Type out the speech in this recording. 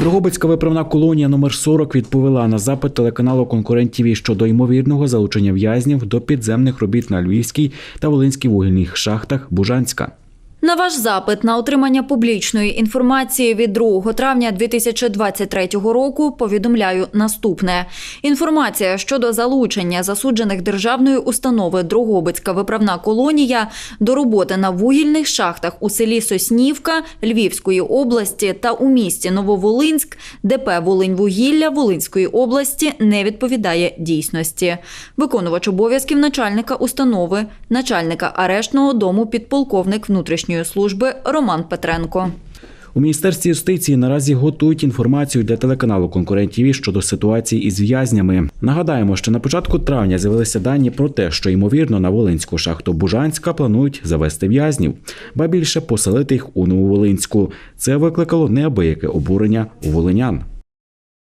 Дрогобицька виправна колонія номер 40 відповіла на запит телеканалу конкурентів щодо ймовірного залучення в'язнів до підземних робіт на Львівській та Волинській вугільних шахтах Бужанська. На ваш запит на отримання публічної інформації від 2 травня 2023 року повідомляю наступне: інформація щодо залучення засуджених державної установи Дрогобицька виправна колонія до роботи на вугільних шахтах у селі Соснівка Львівської області та у місті Нововолинськ ДП Волиньвугілля Волинської області не відповідає дійсності. Виконувач обов'язків начальника установи, начальника арештного дому підполковник внутрішньої служби Роман Петренко. У міністерстві юстиції наразі готують інформацію для телеканалу Конкурент ТІВІ щодо ситуації із в'язнями. Нагадаємо, що на початку травня з'явилися дані про те, що ймовірно на Волинську шахту Бужанська планують завести в'язнів, ба більше поселити їх у Нововолинську. Це викликало неабияке обурення у волинян.